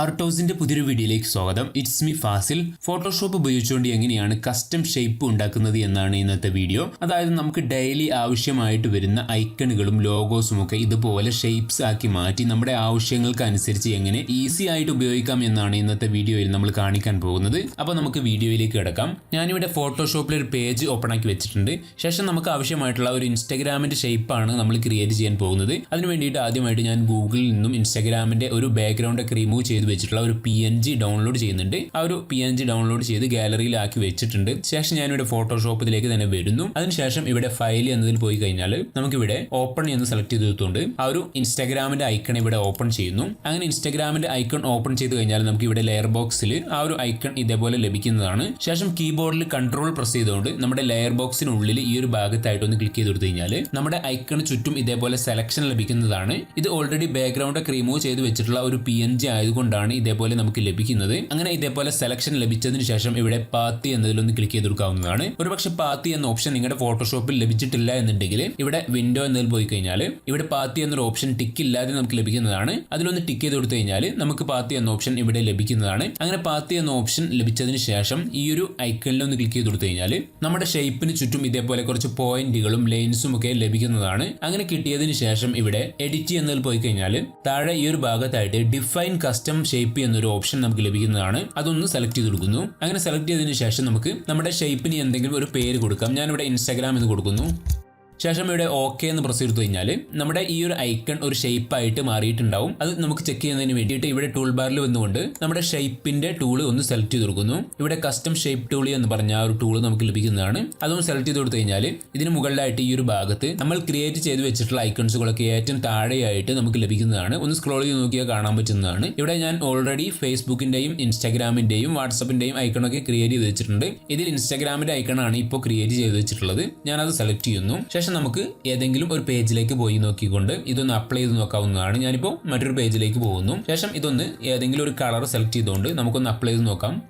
ആർട്ടോസിന്റെ പുതിയൊരു വീഡിയോയിലേക്ക് സ്വാഗതം. It's me Fazil. ഫോട്ടോഷോപ്പ് ഉപയോഗിച്ചുകൊണ്ട് എങ്ങനെയാണ് കസ്റ്റം ഷേപ്പ് ഉണ്ടാക്കുന്നത് എന്നാണ് ഇന്നത്തെ വീഡിയോ. അതായത് നമുക്ക് ഡെയിലി ആവശ്യമായിട്ട് വരുന്ന ഐക്കണുകളും ലോഗോസും ഒക്കെ ഇതുപോലെ ഷേപ്സ് ആക്കി മാറ്റി നമ്മുടെ ആവശ്യങ്ങൾക്ക് അനുസരിച്ച് എങ്ങനെ ഈസി ആയിട്ട് ഉപയോഗിക്കാം എന്നാണ് ഇന്നത്തെ വീഡിയോയിൽ നമ്മൾ കാണിക്കാൻ പോകുന്നത്. അപ്പോൾ നമുക്ക് വീഡിയോയിലേക്ക് കിടക്കാം. ഞാനിവിടെ ഫോട്ടോഷോപ്പിൽ ഒരു പേജ് ഓപ്പൺ ആക്കി വെച്ചിട്ടുണ്ട്. ശേഷം നമുക്ക് ആവശ്യമായിട്ടുള്ള ഒരു ഇൻസ്റ്റാഗ്രാമിന്റെ ഷേപ്പാണ് നമ്മൾ ക്രിയേറ്റ് ചെയ്യാൻ പോകുന്നത്. അതിന് വേണ്ടിയിട്ട് ആദ്യമായിട്ട് ഞാൻ ഗൂഗിളിൽ നിന്നും ഇൻസ്റ്റാഗ്രാമിന്റെ ഒരു ബാക്ക്ഗ്രൗണ്ട് ഒക്കെ റിമൂവ് ചെയ്ത് വെച്ചിട്ടുള്ള ഒരു പി എൻ ജി ഡൗൺലോഡ് ചെയ്യുന്നുണ്ട്. ആ ഒരു പി എൻ ജി ഡൗൺലോഡ് ചെയ്ത് ഗാലറിയിലാക്കി വെച്ചിട്ടുണ്ട്. ശേഷം ഞാനിവിടെ ഫോട്ടോഷോപ്പിലേക്ക് തന്നെ വരുന്നു. അതിനുശേഷം ഇവിടെ ഫയൽ എന്നതിൽ പോയി കഴിഞ്ഞാൽ നമുക്കിവിടെ ഓപ്പൺ എന്ന് സെലക്ട് ചെയ്തിട്ടുണ്ട് ആ ഒരു ഇൻസ്റ്റാഗ്രാമിന്റെ ഐക്കൺ ഇവിടെ ഓപ്പൺ ചെയ്യുന്നു. അങ്ങനെ ഇൻസ്റ്റാഗ്രാമിന്റെ ഐക്കൺ ഓപ്പൺ ചെയ്ത് കഴിഞ്ഞാൽ നമുക്ക് ഇവിടെ ലെയർ ബോക്സിൽ ആ ഒരു ഐക്കൺ ഇതേപോലെ ലഭിക്കുന്നതാണ്. ശേഷം കീബോർഡിൽ കൺട്രോൾ പ്രസ് ചെയ്തുകൊണ്ട് നമ്മുടെ ലെയർ ബോക്സിനുള്ളിൽ ഈ ഒരു ഭാഗത്തായിട്ട് ഒന്ന് ക്ലിക്ക് ചെയ്ത് കൊടുത്തു കഴിഞ്ഞാൽ നമ്മുടെ ഐക്കണ് ചുറ്റും ഇതേപോലെ സെലക്ഷൻ ലഭിക്കുന്നതാണ്. ഇത് ഓൾറെഡി ബാക്ക്ഗ്രൗണ്ട് ഒക്കെ റിമൂവ് ചെയ്ത് വെച്ചിട്ടുള്ള ഒരു പി എൻ ജി ആയതുകൊണ്ടാണ് ഇതേപോലെ നമുക്ക് ലഭിക്കുന്നത്. അങ്ങനെ ഇതേപോലെ സെലക്ഷൻ ലഭിച്ചതിന് ശേഷം ഇവിടെ പാത്തി എന്നതിലൊന്ന് ക്ലിക്ക് ചെയ്ത് കൊടുക്കാവുന്നതാണ് ഒരുപക്ഷെ പാത്തി എന്ന ഓപ്ഷൻ നിങ്ങളുടെ ഫോട്ടോഷോപ്പിൽ ലഭിച്ചിട്ടില്ല എന്നുണ്ടെങ്കിൽ ഇവിടെ വിൻഡോ എന്നതിൽ പോയി കഴിഞ്ഞാൽ ഇവിടെ പാത്തി എന്നൊരു ഓപ്ഷൻ ടിക്ക് ഇല്ലാതെ നമുക്ക് ലഭിക്കുന്നതാണ്. അതിലൊന്ന് ടിക്ക് ചെയ്ത് കൊടുത്തു കഴിഞ്ഞാൽ നമുക്ക് പാത്തി എന്ന ഓപ്ഷൻ ഇവിടെ ലഭിക്കുന്നതാണ്. അങ്ങനെ പാത്തി എന്ന ഓപ്ഷൻ ലഭിച്ചതിന് ശേഷം ഈ ഒരു ഐക്കണിൽ ഒന്ന് ക്ലിക്ക് ചെയ്ത് കൊടുത്തു കഴിഞ്ഞാൽ നമ്മുടെ ഷേപ്പിന് ചുറ്റും ഇതേപോലെ കുറച്ച് പോയിന്റുകളും ലൈൻസും ഒക്കെ ലഭിക്കുന്നതാണ്. അങ്ങനെ കിട്ടിയതിന് ശേഷം ഇവിടെ എഡിറ്റ് എന്നതിൽ പോയി കഴിഞ്ഞാൽ താഴെ ഈ ഒരു ഭാഗത്തായിട്ട് ഡിഫൈൻ കസ്റ്റം ഷേപ്പ് എന്നൊരു ഓപ്ഷൻ നമുക്ക് ലഭിക്കുന്നതാണ്. അതൊന്ന് സെലക്ട് ചെയ്ത് കൊടുക്കുന്നു. അങ്ങനെ സെലക്ട് ചെയ്തതിന് ശേഷം നമുക്ക് നമ്മുടെ ഷേപ്പിന് എന്തെങ്കിലും ഒരു പേര് കൊടുക്കാം. ഞാനിവിടെ ഇൻസ്റ്റാഗ്രാം എന്ന് കൊടുക്കുന്നു. ശേഷം ഇവിടെ ഓക്കെ എന്ന് പ്രസ് ചെയ്ത് കഴിഞ്ഞാൽ നമ്മുടെ ഈ ഒരു ഐക്കൺ ഒരു ഷേപ്പ് ആയിട്ട് മാറിയിട്ടുണ്ടാവും. അത് നമുക്ക് ചെക്ക് ചെയ്യുന്നതിന് വേണ്ടിയിട്ട് ഇവിടെ ടൂൾ ബാറിൽ വന്നുകൊണ്ട് നമ്മുടെ ഷേപ്പിന്റെ ടൂൾ ഒന്ന് സെലക്ട് ചെയ്ത് കൊടുക്കുന്നു. ഇവിടെ കസ്റ്റം ഷേപ്പ് ടൂൾ എന്ന് പറഞ്ഞ ഒരു ടൂൾ നമുക്ക് ലഭിക്കുന്നതാണ്. അതൊന്ന് സെലക്ട് ചെയ്ത് കൊടുത്തു കഴിഞ്ഞാൽ ഇതിന് മുകളിലായിട്ട് ഈ ഒരു ഭാഗത്ത് നമ്മൾ ക്രിയേറ്റ് ചെയ്ത് വെച്ചിട്ടുള്ള ഐക്കൺസുകളൊക്കെ ഏറ്റവും താഴെയായിട്ട് നമുക്ക് ലഭിക്കുന്നതാണ്. ഒന്ന് സ്ക്രോൾ ചെയ്ത് നോക്കിയാൽ കാണാൻ പറ്റുന്നതാണ്. ഇവിടെ ഞാൻ ഓൾറെഡി ഫേസ്ബുക്കിന്റെയും ഇൻസ്റ്റാഗ്രാമിന്റെയും വാട്സപ്പിന്റെയും ഐക്കണൊക്കെ ക്രിയേറ്റ് ചെയ്ത് വെച്ചിട്ടുണ്ട്. ഇതിൽ ഇൻസ്റ്റാഗ്രാമിന്റെ ഐക്കണാണ് ഇപ്പോൾ ക്രിയേറ്റ് ചെയ്ത് വെച്ചിട്ടുള്ളത്. ഞാനത് സെലക്ട് ചെയ്യുന്നു. ശേഷം നമുക്ക് ഏതെങ്കിലും ഒരു പേജിലേക്ക് പോയി നോക്കിക്കൊണ്ട് ഇതൊന്ന് അപ്ലൈ ചെയ്ത് നോക്കാവുന്നതാണ്. ഞാനിപ്പോൾ മറ്റൊരു പേജിലേക്ക് പോകുന്നു. ശേഷം ഇതൊന്ന് ഏതെങ്കിലും ഒരു കളർ സെലക്ട് ചെയ്തുകൊണ്ട് നമുക്കൊന്ന് അപ്ലൈ ചെയ്ത് നോക്കാം.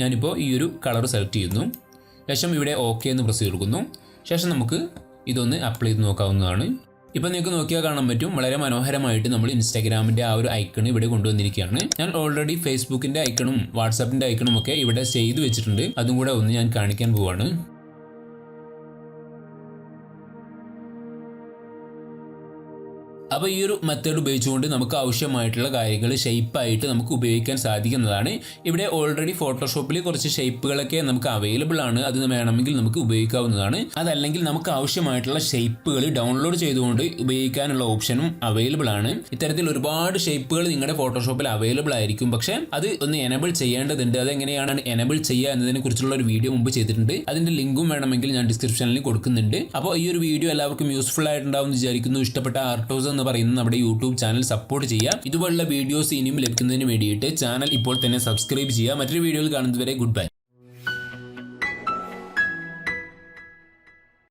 ഞാനിപ്പോൾ ഈ ഒരു കളർ സെലക്ട് ചെയ്യുന്നു. ശേഷം ഇവിടെ ഓക്കെ എന്ന് പ്രസ് കൊടുക്കുന്നു. ശേഷം നമുക്ക് ഇതൊന്ന് അപ്ലൈ ചെയ്ത് നോക്കാവുന്നതാണ്. ഇപ്പം നിങ്ങൾക്ക് നോക്കിയാൽ കാണാൻ പറ്റും. വളരെ മനോഹരമായിട്ട് നമ്മൾ ഇൻസ്റ്റാഗ്രാമിന്റെ ആ ഒരു ഐക്കൺ ഇവിടെ കൊണ്ടുവന്നിരിക്കുകയാണ്. ഞാൻ ഓൾറെഡി ഫേസ്ബുക്കിന്റെ ഐക്കണും വാട്സാപ്പിന്റെ ഐക്കണും ഒക്കെ ഇവിടെ ചെയ്തു വെച്ചിട്ടുണ്ട്. അതും കൂടെ ഒന്ന് ഞാൻ കാണിക്കാൻ പോവാണ്. അപ്പോൾ ഈ ഒരു മെത്തേഡ് ഉപയോഗിച്ചുകൊണ്ട് നമുക്ക് ആവശ്യമായിട്ടുള്ള കാര്യങ്ങൾ ഷേപ്പായിട്ട് നമുക്ക് ഉപയോഗിക്കാൻ സാധിക്കുന്നതാണ്. ഇവിടെ ഓൾറെഡി ഫോട്ടോഷോപ്പിൽ കുറച്ച് ഷേപ്പുകളൊക്കെ നമുക്ക് അവൈലബിൾ ആണ്. അത് വേണമെങ്കിൽ നമുക്ക് ഉപയോഗിക്കാവുന്നതാണ്. അതല്ലെങ്കിൽ നമുക്ക് ആവശ്യമായിട്ടുള്ള ഷേപ്പുകൾ ഡൗൺലോഡ് ചെയ്തുകൊണ്ട് ഉപയോഗിക്കാനുള്ള ഓപ്ഷനും അവൈലബിൾ ആണ്. ഇത്തരത്തിൽ ഒരുപാട് ഷേപ്പുകൾ നിങ്ങളുടെ ഫോട്ടോഷോപ്പിൽ അവൈലബിൾ ആയിരിക്കും. പക്ഷേ അത് ഒന്ന് എനബിൾ ചെയ്യേണ്ടതുണ്ട്. അതെങ്ങനെയാണ് എനബിൾ ചെയ്യുക എന്നതിനെ കുറിച്ചുള്ള ഒരു വീഡിയോ മുമ്പ് ചെയ്തിട്ടുണ്ട്. അതിന്റെ ലിങ്കും വേണമെങ്കിൽ ഞാൻ ഡിസ്ക്രിപ്ഷനിൽ കൊടുക്കുന്നുണ്ട്. അപ്പോൾ ഈ ഒരു വീഡിയോ എല്ലാവർക്കും യൂസ്ഫുൾ ആയിട്ടുണ്ടാവും എന്ന് വിചാരിക്കുന്നു. ഇഷ്ടപ്പെട്ട ആർട്ടോസ് എന്ന് പറയുന്ന നമ്മുടെ യൂട്യൂബ് ചാനൽ സപ്പോർട്ട് ചെയ്യുക. ഇതുപോലുള്ള വീഡിയോസ് ഇനിയും ലഭിക്കുന്നതിന് വേണ്ടിയിട്ട് ചാനൽ ഇപ്പോൾ തന്നെ സബ്സ്ക്രൈബ് ചെയ്യുക. മറ്റൊരു വീഡിയോയിൽ കാണുന്നതുവരെ ഗുഡ് ബൈ